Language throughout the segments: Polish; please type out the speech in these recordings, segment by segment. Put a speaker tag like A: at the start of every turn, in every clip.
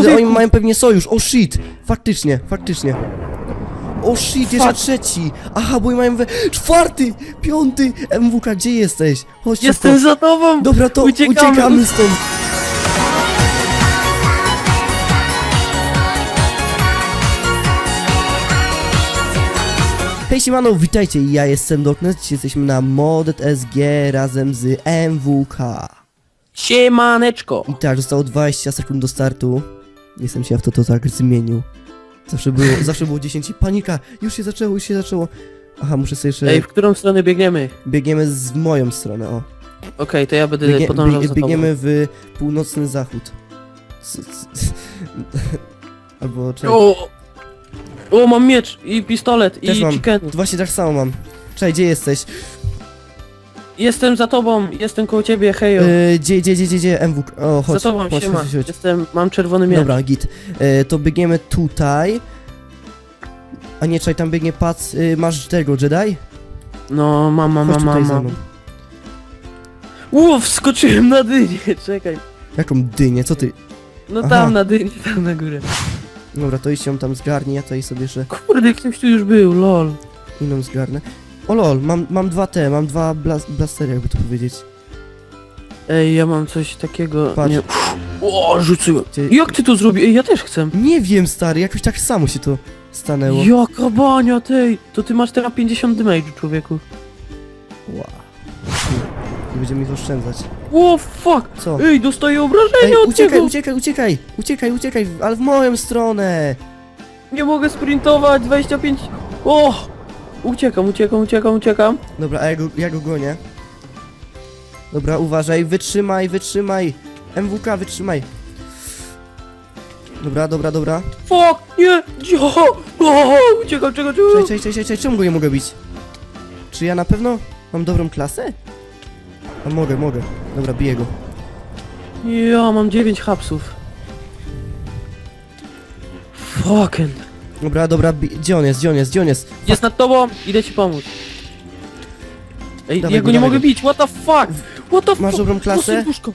A: Kurde,
B: Człowieku.
A: oni mają pewnie sojusz. O shit! Faktycznie, faktycznie. O shit, jeszcze
B: Fuck.
A: trzeci! Aha, bo oni mają we... Czwarty! Piąty! MWK, gdzie jesteś? Chodź
B: Jestem
A: szybko.
B: za tobą!
A: Dobra, to
B: Uciekamy.
A: uciekamy stąd. Hej siemano, witajcie, ja jestem Darkness, dzisiaj jesteśmy na Modet SG razem z MWK.
B: Siemaneczko!
A: I tak, zostało 20 sekund do startu. Nie jestem ciekaw, kto to tak zmienił. Zawsze było, zawsze było 10 i panika, już się zaczęło, już się zaczęło. Aha, muszę sobie jeszcze...
B: Ej, w którą stronę biegniemy?
A: Biegniemy z moją stronę, o.
B: Okej, to ja będę
A: Biegnie,
B: podążał
A: bieg,
B: za
A: biegniemy w północny zachód. C- c- Albo czekaj.
B: tobą. O! O, mam miecz i pistolet
A: Też
B: i
A: mam.
B: chicken.
A: Właśnie tak samo mam. Czekaj, gdzie jesteś?
B: Jestem za tobą, jestem koło ciebie, hejo.
A: Yy, gdzie, gdzie, gdzie, gdzie, gdzie? MW. O, chodź,
B: za tobą,
A: chodź,
B: siema.
A: chodź, chodź.
B: Jestem, mam czerwony miecz.
A: Dobra, git. Yy, to biegniemy tutaj. A nie, czekaj, tam biegnie pac. Yy, masz tego Jedi?
B: No, mam, mam,
A: Chodź
B: mam,
A: tutaj
B: mam,
A: ze
B: mam.
A: mną.
B: Ło, wskoczyłem na dynię, czekaj.
A: Jaką dynię, co ty?
B: No
A: Aha.
B: tam na dynię, tam na górę.
A: Dobra, to idź ją tam zgarnij, ja tutaj sobie jeszcze
B: Kurde, ktoś tu już był, lol.
A: inną zgarnę. O lol, mam, mam dwa te, mam dwa blas blastery, jakby to powiedzieć.
B: Ej, ja mam coś takiego,
A: Patrz.
B: nie... O, rzuciłem.
A: Gdzie-
B: Jak ty to zrobiłeś? Ej, ja też chcę.
A: Nie wiem, stary, jakoś tak samo się to stanęło.
B: Jaka bania tej! To ty masz teraz 50 damage, człowieku.
A: Wow. Nie będziemy ich oszczędzać.
B: O, fuck!
A: Co?
B: Ej, dostaję
A: Ej,
B: obrażenia od
A: uciekaj,
B: niego!
A: uciekaj, uciekaj! Uciekaj, uciekaj, ale w moją stronę!
B: Nie mogę sprintować, 25... O! Uciekam, uciekam, uciekam, uciekam.
A: Dobra, a ja go, ja go gonię. Dobra, uważaj, wytrzymaj, wytrzymaj! MWK, wytrzymaj! Dobra, dobra, dobra.
B: Fuck! Nie! Jo! O! Uciekam,
A: Cześć,
B: czekam.
A: cześć, cześć, cześć, cześć, czemu go nie mogę bić? Czy ja na pewno mam dobrą klasę? A mogę, mogę. Dobra, biję go.
B: Ja mam 9 hapsów. Fucking.
A: Dobra, dobra, bi- gdzie on jest, gdzie on jest, gdzie on jest?
B: Jest nad tobą, idę ci pomóc. Ej,
A: Dawaj
B: ja
A: go,
B: go nie
A: dawaj
B: mogę
A: go.
B: bić, what the fuck? What the
A: Masz
B: fuck?
A: dobrą klasę?
B: serduszko.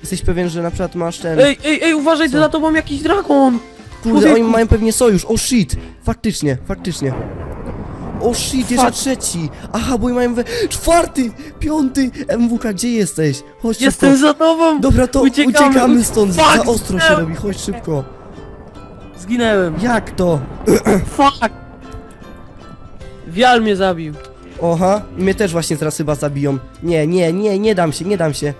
A: Jesteś pewien, że na przykład masz ten...
B: Ej, ej, ej, uważaj,
A: Co?
B: za tobą jakiś dragon!
A: Kurde,
B: Człowieku.
A: oni mają pewnie sojusz. O shit! Faktycznie, faktycznie. O shit, jeszcze
B: Fuck.
A: trzeci! Aha, bo oni mają we... Czwarty! Piąty! MWK, gdzie jesteś? Chodź
B: Jestem
A: szybko.
B: za tobą!
A: Dobra, to
B: Uciekamy,
A: uciekamy,
B: ucie-
A: stąd.
B: Fuck,
A: Za ostro się robi, chodź szybko.
B: Zginęłem.
A: Jak to?
B: Fuck! Wial mnie zabił.
A: Oha, i mnie też właśnie teraz chyba zabiją. Nie, nie, nie, nie dam się, nie dam się.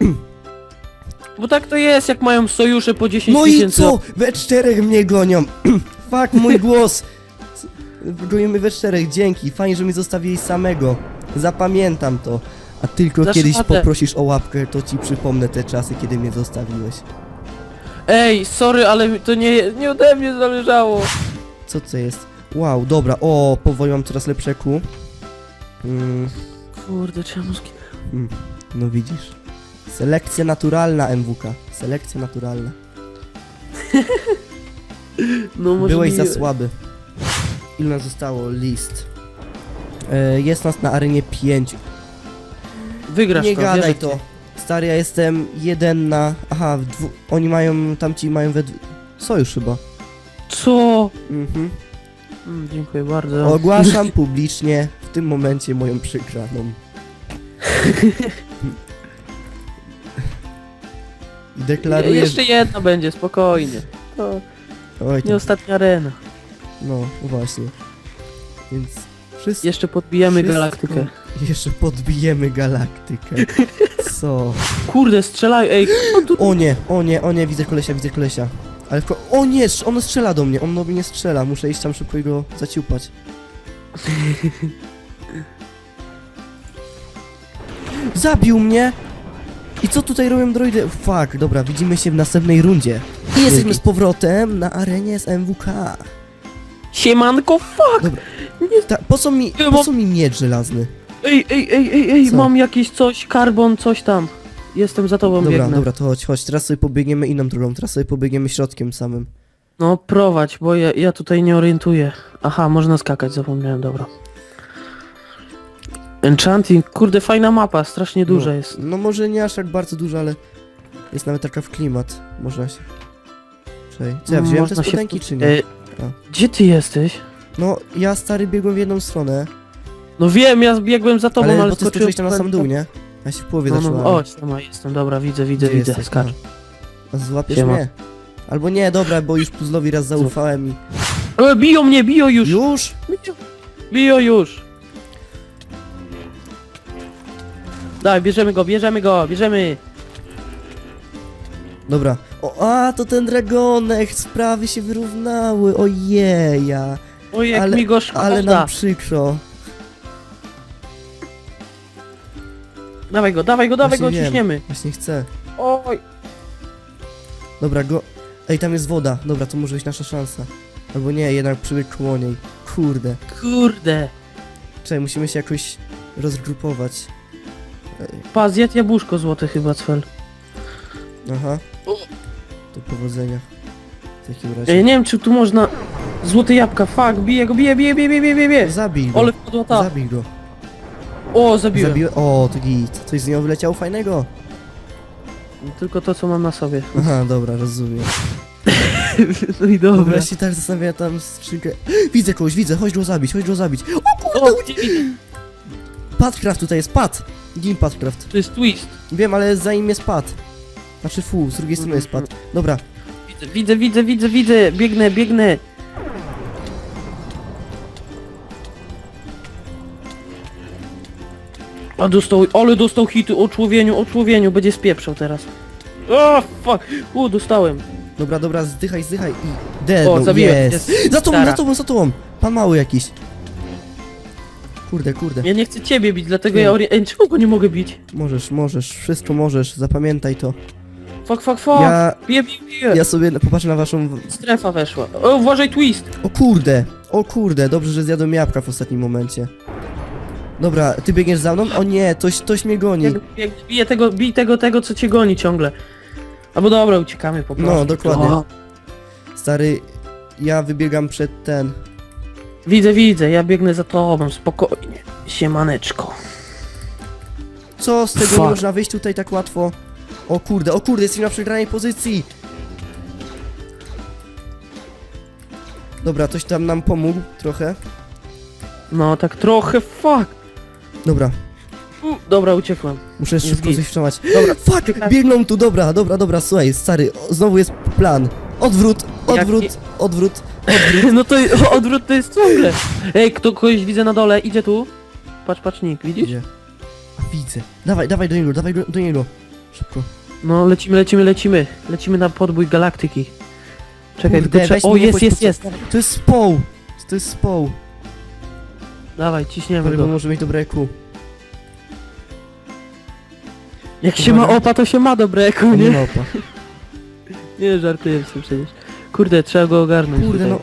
B: Bo tak to jest, jak mają sojusze po 10
A: No i
B: tysięcy.
A: co? We czterech mnie gonią. Fuck, mój głos. Gonimy we czterech, dzięki. Fajnie, że mnie zostawiłeś samego. Zapamiętam to. A tylko
B: Dasz
A: kiedyś
B: radę.
A: poprosisz o łapkę, to ci przypomnę te czasy, kiedy mnie zostawiłeś.
B: Ej, sorry, ale to nie, nie ode mnie zależało.
A: Co to jest? Wow, dobra. O, powoli mam coraz lepsze ku. Mm,
B: Kurde, czemu zginęłem?
A: mm, no widzisz. Selekcja naturalna, MWK. Selekcja naturalna.
B: No może
A: Byłeś za słaby. Ile nas zostało? List. E, jest nas na arenie 5.
B: Wygrasz
A: Nie
B: to,
A: gadaj
B: wierzę
A: to. Stary, ja jestem jeden na... Aha, w dwu... oni mają, tamci mają we... dw- Sojusz chyba.
B: Co?
A: Mhm.
B: Mm, dziękuję bardzo.
A: Ogłaszam publicznie w tym momencie moją. I
B: Je-
A: deklaruję...
B: Jeszcze jedna będzie, spokojnie. To
A: Oj,
B: nie ostatnia arena.
A: no, właśnie. Więc wszystko...
B: Jeszcze podbijamy
A: wszystko-
B: galaktykę.
A: Jeszcze podbijemy galaktykę. Co?
B: Kurde, strzelaj, ej. on tu-
A: O nie, o nie, o nie, widzę kolesia, widzę kolesia. Ale ko o nie, on strzela do mnie, on do mnie strzela, muszę iść tam szybko i go zaciupać. Zabił mnie! I co tutaj robią droidy? Fuck, dobra, widzimy się w następnej rundzie. I jesteśmy z powrotem na arenie z MWK.
B: Siemanko, fuck!
A: Dobra.
B: Nie,
A: Ta, po co mi, po co mi miecz żelazny?
B: Ej, ej, ej, ej, ej,
A: Co?
B: mam jakieś coś, karbon, coś tam. Jestem za tobą,
A: Dobra,
B: biegnę.
A: dobra, to chodź, chodź, teraz sobie pobiegniemy inną drogą, teraz sobie pobiegniemy środkiem samym.
B: No prowadź, bo ja, ja tutaj nie orientuję. Aha, można skakać, zapomniałem, dobra. Enchanting, kurde, fajna mapa, strasznie duża
A: no,
B: jest.
A: No może nie aż tak bardzo dużo, ale jest nawet taka w klimat. Można się Czekaj, co ja wziąłem te
B: Można się
A: spodenki, czy nie?
B: E,
A: A.
B: Gdzie ty jesteś?
A: No, ja stary biegłem w jedną stronę,
B: No wiem, ja biegłem za tobą,
A: ale,
B: ale,
A: bo ty skoczyłeś tam na sam dół, nie? Ja się w połowie
B: No, no,
A: zacząłem.
B: o, tam jestem, dobra, widzę, widzę,
A: Gdzie
B: widzę,
A: jesteś?
B: skacz.
A: A złapiesz
B: Siema.
A: mnie? Albo nie, dobra, bo już puzzlowi raz zaufałem i...
B: E, biją mnie, biją już!
A: Już?
B: Biją- już! Daj, bierzemy go, bierzemy go, bierzemy!
A: Dobra. O, a, to ten dragonek, sprawy się wyrównały, ojeja.
B: Oj, jak
A: Ale-
B: mi go szkoda!
A: Ale nam przykro.
B: Dawaj go, dawaj go, dawaj
A: Właśnie
B: go,
A: wiem.
B: ciśniemy!
A: Właśnie chcę.
B: Oj!
A: Dobra, go... Ej, tam jest woda. Dobra, to może być nasza szansa. Albo nie, jednak przybyć koło niej. Kurde.
B: Kurde!
A: Czekaj, musimy się jakoś rozgrupować.
B: Pa, zjadł jabłuszko złote chyba, Cfel.
A: aha.
B: O.
A: To powodzenia. W takim
B: Ja
A: razie.
B: nie wiem, czy tu można... Złote jabłka, fuck, bije go, bije, bije, bije, bije, bije, bije!
A: Zabij go.
B: Wpadła ta!
A: Zabij go.
B: O, zabiłem!
A: Zabiłem. O, to git. Coś z nią wyleciało fajnego.
B: Tylko to, co mam na sobie.
A: Aha, dobra, rozumiem.
B: No i
A: Dobra,
B: dobra.
A: się tak zastanawiam tam skrzynkę. Widzę kogoś, widzę, chodź go zabić, chodź go zabić.
B: O, gdzie
A: Padcraft tutaj jest, pad! Gin Padcraft.
B: To jest twist.
A: Wiem, ale za nim jest pad. Znaczy fu, z drugiej strony jest pad. Dobra,
B: Widzę, widzę, widzę, widzę, widzę. Biegnę, biegnę. A dostał, ale dostał hity o człowieniu, o człowieniu, będzie spieprzał teraz. O, fuck, u, dostałem.
A: dobra, dobra, zdychaj, zdychaj i... Dead,
B: O,
A: no,
B: zabiłem,
A: jest.
B: jest
A: Za tobą,
B: stara.
A: za tobą, za tobą! Pan mały jakiś. Kurde, kurde.
B: Ja nie chcę ciebie bić, dlatego ja ori... Ej, czemu go nie mogę bić?
A: Możesz, możesz, wszystko możesz, zapamiętaj to.
B: Fuck, fuck, fuck.
A: Ja,
B: Bije, bije, bije.
A: ja sobie popatrzę na waszą...
B: Strefa weszła. O, uważaj, twist.
A: O kurde, o kurde, dobrze, że zjadłem jabłka w ostatnim momencie. Dobra, ty biegniesz za mną? O nie, toś, toś mnie goni.
B: Jak, jak bije tego, bij tego, tego, co cię goni ciągle. Albo dobra, uciekamy po prostu.
A: No, dokładnie.
B: O,
A: Stary, ja wybiegam przed ten...
B: widzę, widzę, ja biegnę za tobą, spokojnie. Siemaneczko.
A: Co z tego
B: Fuck.
A: nie można wyjść tutaj tak łatwo? O kurde, o kurde, jesteśmy na przegranej pozycji! Dobra, ktoś tam nam pomógł trochę.
B: No, tak trochę, fuck.
A: Dobra,
B: U, dobra, uciekłem.
A: muszę
B: Jest
A: szybko
B: git.
A: coś wstrzymać.
B: Dobra,
A: Fuck, biegną tu, dobra, dobra, dobra, słuchaj, stary, o, znowu jest plan. Odwrót, odwrót,
B: Jaki-
A: odwrót,
B: no to odwrót to jest ciągle. Ej, kto kogoś widzę na dole, idzie tu. Patrz, patrz, Nick, widzisz?
A: Idzie. A widzę. Dawaj, dawaj do niego, dawaj do, do niego. Szybko.
B: No, lecimy, lecimy, lecimy. Lecimy na podbój galaktyki. Czekaj,
A: Kurde,
B: tylko
A: weź
B: trzeba... O,
A: nie
B: jest, jest, jest.
A: To jest społ. To jest społ.
B: Dawaj, ciśniemy go.
A: może mieć dobre EQ.
B: Jak się ma opa, to się ma dobre eku,
A: nie
B: nie?
A: ma opa.
B: Nie, żartuję sobie przecież. Kurde, trzeba go ogarnąć
A: Kurde,
B: tutaj.
A: no.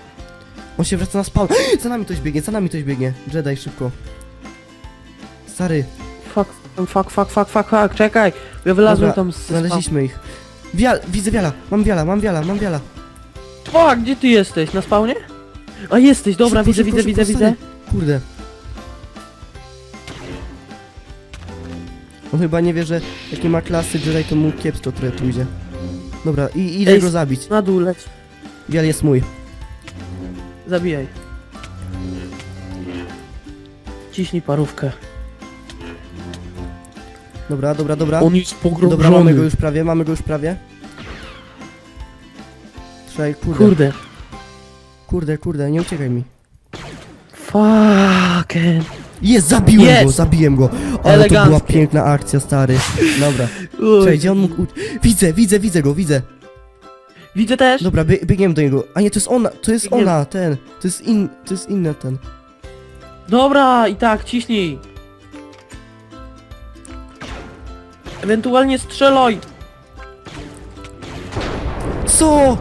A: On się wraca na spawn. Za nami ktoś biegnie, za nami ktoś biegnie. Jedi, szybko. Stary,
B: Fuck, fuck, fuck, fuck, fuck, fuck, czekaj. Ja wylazłem
A: Dobra,
B: tam z...
A: znaleźliśmy ich. Wial, widzę wiala, mam wiala, mam wiala, mam wiala.
B: Fuck, gdzie ty jesteś? Na spawnie? A jesteś, dobra,
A: Szybko,
B: widzę,
A: szybko,
B: widzę,
A: szybko,
B: widzę,
A: stary.
B: widzę.
A: Kurde. On chyba nie wie, że jak nie ma klasy Jedi, to mu kiepsko trochę tu idzie. Dobra, i idę
B: Ej,
A: go zabić.
B: Na dół leć.
A: Wial jest mój.
B: Zabijaj. Ciśnij parówkę.
A: Dobra, dobra, dobra.
B: On jest pogrążony.
A: Dobra, mamy go już prawie, mamy go już prawie. Trzymaj, kurde,
B: Kurde.
A: kurde, kurde, nie uciekaj mi.
B: Fucking.
A: Jest, zabiłem
B: Jest!
A: go, zabiłem go. Ale to była
B: Elegancko.
A: piękna akcja, stary. Dobra, czekaj, gdzie on mógł... u- Widzę, widzę, widzę go, widzę.
B: Widzę też.
A: Dobra, bie biegniemy do niego. A nie, to jest ona, to jest
B: Biegniemy.
A: ona, ten. To jest in, to jest inny ten.
B: Dobra, i tak, ciśnij. Ewentualnie strzelaj.
A: Co?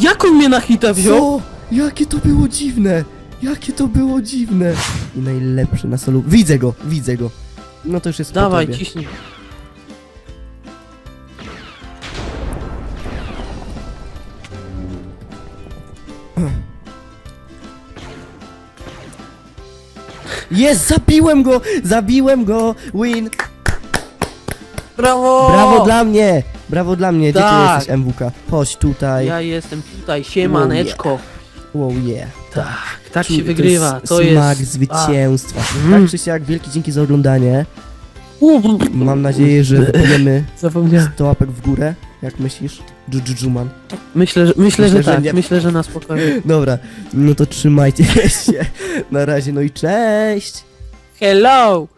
B: Jak on mnie na hita wziął?
A: Co? Jakie to było dziwne! Jakie to było dziwne! I najlepszy na solu. Widzę go, widzę go. No to już jest po
B: Dawaj,
A: tobie.
B: ciśnij.
A: Jest, zabiłem go! Zabiłem go! Win!
B: Brawo!
A: Brawo dla mnie! Brawo dla mnie, gdzie
B: Tak.
A: ty jesteś MWK? Chodź tutaj.
B: Ja jestem tutaj, siemaneczko.
A: Wow, yeah.
B: Tak, tak się wygrywa,
A: jest
B: to jest...
A: smak zwycięstwa.
B: Mm.
A: Tak czy siak, wielkie dzięki za oglądanie. Mam nadzieję, że wbijemy
B: Zapomniałem.
A: 100 łapek w górę. Jak myślisz? Dżudżuman.
B: Myślę, że, myślę,
A: Myślę,
B: że
A: że
B: tak,
A: nie.
B: myślę, że na spokojnie.
A: Dobra, no to trzymajcie się. Na razie, no i cześć!
B: Hello!